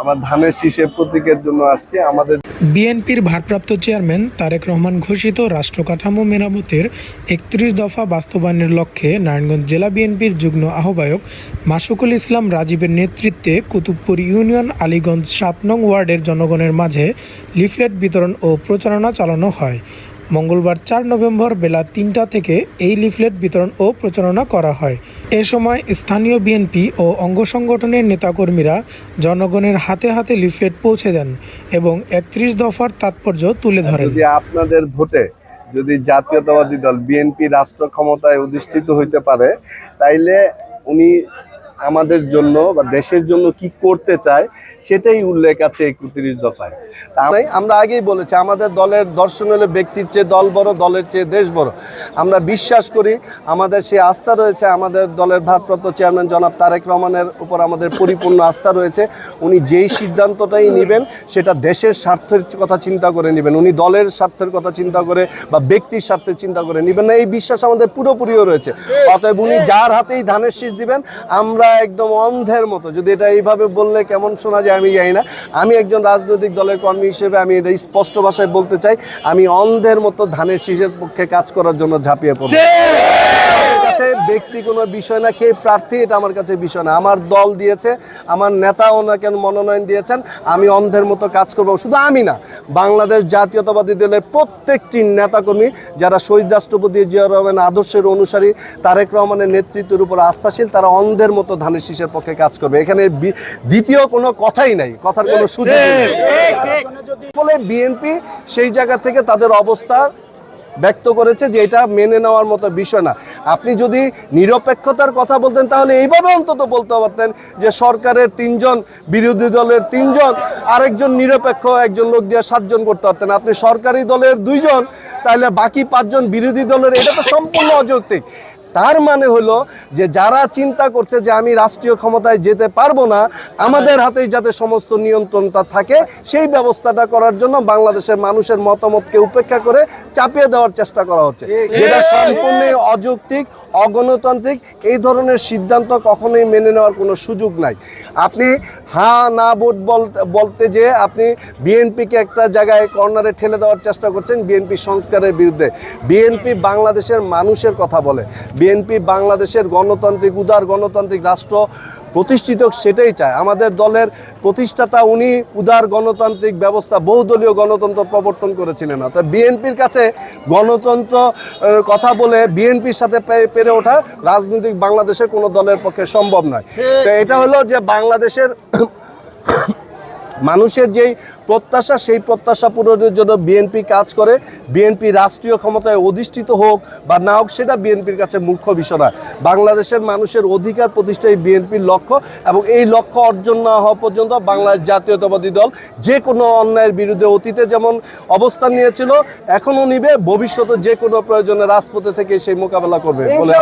আমার ধানের শীষের প্রতীকের জন্য আসছি আমাদের বিএনপির ভারপ্রাপ্ত চেয়ারম্যান তারেক রহমান ঘোষিত রাষ্ট্র কাঠামো মেরামতের একত্রিশ দফা বাস্তবায়নের লক্ষ্যে নারায়ণগঞ্জ জেলা বিএনপির যুগ্ম আহ্বায়ক মাসুকুল ইসলাম রাজীবের নেতৃত্বে কুতুবপুর ইউনিয়ন আলীগঞ্জ সাত নং ওয়ার্ডের জনগণের মাঝে লিফলেট বিতরণ ও প্রচারণা চালানো হয়। মঙ্গলবার চার নভেম্বর বেলা তিনটা থেকে এই লিফলেট বিতরণ ও প্রচারণা করা হয়। এ সময় স্থানীয় বিএনপি ও অঙ্গ সংগঠনের নেতাকর্মীরা জনগণের হাতে হাতে লিফলেট পৌঁছে দেন এবং একত্রিশ দফার তাৎপর্য তুলে ধরেন। যদি আপনাদের ভোটে যদি জাতীয়তাবাদী দল বিএনপি রাষ্ট্র ক্ষমতায় অধিষ্ঠিত হইতে পারে তাইলে উনি আমাদের জন্য বা দেশের জন্য কি করতে চায়, সেটাই উল্লেখ আছে একত্রিশ দফায়। তাই আমরা আগেই বলেছি, আমাদের দলের দর্শন হলে ব্যক্তির চেয়ে দল বড়, দলের চেয়ে দেশ বড়। আমরা বিশ্বাস করি, আমাদের সেই আস্থা রয়েছে, আমাদের দলের ভারপ্রাপ্ত চেয়ারম্যান জনাব তারেক রহমানের উপর আমাদের পরিপূর্ণ আস্থা রয়েছে। উনি যেই সিদ্ধান্তটাই নেবেন, সেটা দেশের স্বার্থের কথা চিন্তা করে নেবেন, উনি দলের স্বার্থের কথা চিন্তা করে বা ব্যক্তির স্বার্থের চিন্তা করে নেবেন না। এই বিশ্বাস আমাদের পুরোপুরিও রয়েছে। অতএব উনি যার হাতেই ধানের শীষ দিবেন, আমরা একদম অন্ধের মতো। যদি এটা এইভাবে বললে কেমন শোনা যায় আমি জানি না। আমি একজন রাজনৈতিক দলের কর্মী হিসেবে আমি এটা স্পষ্ট ভাষায় বলতে চাই, আমি অন্ধের মতো ধানের শীষের পক্ষে কাজ করার জন্য ঝাঁপিয়ে পড়ব। ব্যক্তি কোনো বিষয় না কে প্রার্থী এটা আমার কাছে বিষয় না। আমার দল দিয়েছে আমার নেতা ওনাকে মনোনয়ন দিয়েছেন আমি অন্ধের মতো কাজ করব। শুধু আমি না বাংলাদেশ জাতীয়তাবাদী দলের প্রত্যেকটি নেতাকর্মী যারা শহীদ রাষ্ট্রপতি জিয়া রহমান আদর্শের অনুসারী তারেক রহমানের নেতৃত্বের উপর আস্থাশীল তারা অন্ধের মতো ধানের শীষের পক্ষে কাজ করবে। এখানে দ্বিতীয় কোনো কথাই নাই কথার কোনো সুযোগ নেই। ফলে বিএনপি সেই জায়গা থেকে তাদের অবস্থা ব্যক্ত করেছে যে এটা মেনে নেওয়ার মতো বিষয় না। আপনি যদি নিরপেক্ষতার কথা বলতেন, তাহলে এইভাবে অন্তত বলতে পারতেন যে সরকারের তিনজন, বিরোধী দলের তিনজন, আরেকজন নিরপেক্ষ, একজন লোক দিয়ে সাতজন করতে পারতেন। আপনি সরকারি দলের দুইজন, তাহলে বাকি পাঁচজন বিরোধী দলের, এটা তো সম্পূর্ণ অযৌক্তিক। তার মানে হলো যে যারা চিন্তা করছে যে আমি রাষ্ট্রীয় ক্ষমতায় যেতে পারব না আমাদের হাতেই যাতে সমস্ত নিয়ন্ত্রণটা থাকে সেই ব্যবস্থাটা করার জন্য বাংলাদেশের মানুষের মতামতকে উপেক্ষা করে চাপিয়ে দেওয়ার চেষ্টা করা হচ্ছে। যেটা সম্পূর্ণ অযৌক্তিক অগণতান্ত্রিক এই ধরনের সিদ্ধান্ত কখনোই মেনে নেওয়ার কোনো সুযোগ নাই। আপনি হা না ভোট বলতে বলতে যে আপনি বিএনপিকে একটা জায়গায় কর্নারে ঠেলে দেওয়ার চেষ্টা করছেন বিএনপি সংস্কারের বিরুদ্ধে। বিএনপি বাংলাদেশের মানুষের কথা বলে। বিএনপি বাংলাদেশের গণতান্ত্রিক উদার গণতান্ত্রিক রাষ্ট্র প্রতিষ্ঠিত সেটাই চায়। আমাদের দলের প্রতিষ্ঠাতা উনি উদার গণতান্ত্রিক ব্যবস্থা বহুদলীয় গণতন্ত্র প্রবর্তন করেছিলেন না। তাই বিএনপির কাছে গণতন্ত্র কথা বলে বিএনপির সাথে পেরে ওঠা রাজনৈতিক বাংলাদেশের কোনো দলের পক্ষে সম্ভব নয়। তো এটা হলো যে বাংলাদেশের মানুষের যেই প্রত্যাশা, সেই প্রত্যাশা পূরণের জন্য বিএনপি কাজ করে। বিএনপি রাষ্ট্রীয় ক্ষমতায় অধিষ্ঠিত হোক বা না হোক, সেটা বিএনপির কাছে মুখ্য বিষয় না বাংলাদেশের মানুষের অধিকার প্রতিষ্ঠাই বিএনপির লক্ষ্য এবং এই লক্ষ্য অর্জন না হওয়া পর্যন্ত বাংলাদেশ জাতীয়তাবাদী দল যে কোনো অন্যায়ের বিরুদ্ধে অতীতে যেমন অবস্থান নিয়েছিল, এখনও নিবে। ভবিষ্যতে যে কোনো প্রয়োজনে রাজপথে থেকে সেই মোকাবেলা করবে বলে।